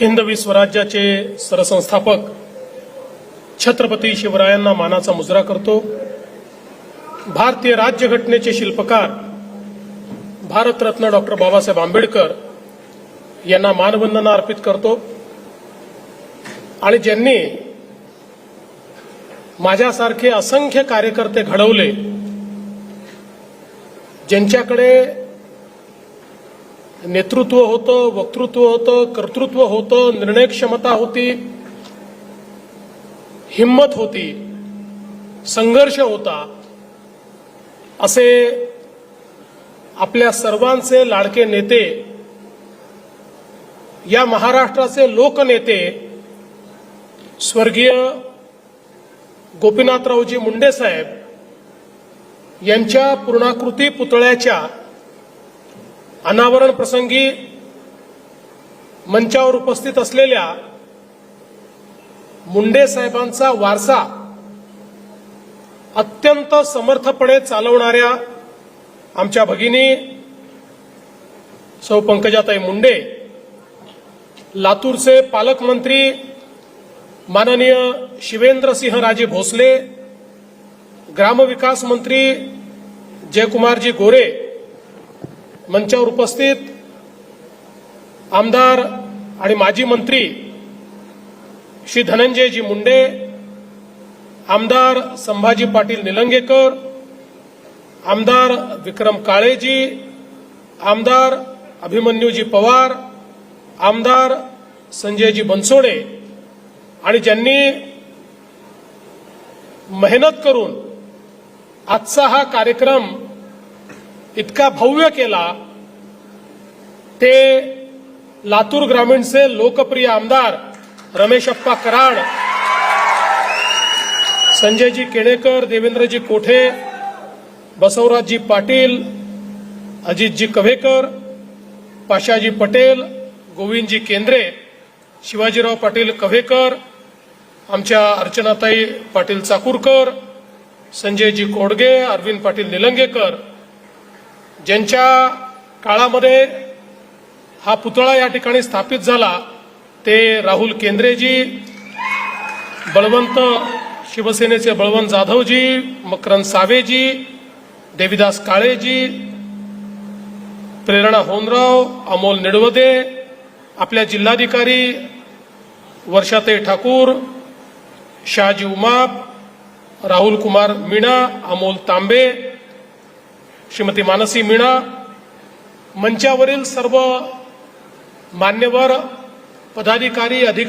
हिंदवी स्वराज्याचे सरसंस्थापक छत्रपती शिवरायांना मानाचा मुजरा करतो. भारतीय राज्यघटनेचे शिल्पकार भारतरत्न डॉक्टर बाबासाहेब आंबेडकर यांना मानवंदना अर्पित करतो. आणि ज्यांनी माझ्यासारखे असंख्य कार्यकर्ते घडवले ज्यांच्याकडे नेतृत्व होतं वक्तृत्व होतं कर्तृत्व होतं निर्णय क्षमता होती हिंमत होती संघर्ष होता. असे आपल्या सर्वांचे लाडके नेते या महाराष्ट्राचे लोकनेते स्वर्गीय गोपीनाथरावजी मुंडे साहेब यांच्या पूर्णाकृती पुतळ्याच्या अनावरण प्रसंगी मंचावर उपस्थित असलेल्या मुंडे साहेबांचा वारसा अत्यंत समर्थपणे चालवणाऱ्या आमच्या भगिनी सौ पंकजाताई मुंडे लातूरचे पालकमंत्री माननीय शिवेंद्रसिंह राजे भोसले ग्रामविकास मंत्री जयकुमारजी गोरे मंचावर उपस्थित आमदार आणि माजी मंत्री श्री धनंजयजी मुंडे आमदार संभाजी पाटील निलंगेकर आमदार विक्रम काळेजी आमदार अभिमन्यूजी पवार आमदार संजयजी बनसोडे आणि ज्यांनी मेहनत करून आजचा हा कार्यक्रम इतका भव्य केला ते लातूर ग्रामीणचे लोकप्रिय आमदार रमेशप्पा कराड संजयजी केणेकर देवेंद्रजी कोठे बसवराजजी पाटील अजितजी कव्हेकर पाशाजी पटेल गोविंदजी केंद्रे शिवाजीराव पाटील कव्हेकर आमच्या अर्चनाताई पाटील चाकूरकर संजयजी कोडगे अरविंद पाटील निलंगेकर ज्यांच्या काळामध्ये हा पुतळा या ठिकाणी स्थापित झाला ते राहुल केंद्रेजी बळवंत शिवसेनेचे बळवंत जाधवजी मकरंद सावेजी देविदास काळेजी प्रेरणा होनराव अमोल निडवदे आपल्या जिल्हाधिकारी वर्षाताई ठाकूर शहाजी उमाप राहुल कुमार मीणा अमोल तांबे श्रीमती मानसी मीणा मंचावरील सर्व मान्यवर पदाधिकारी अधिकारी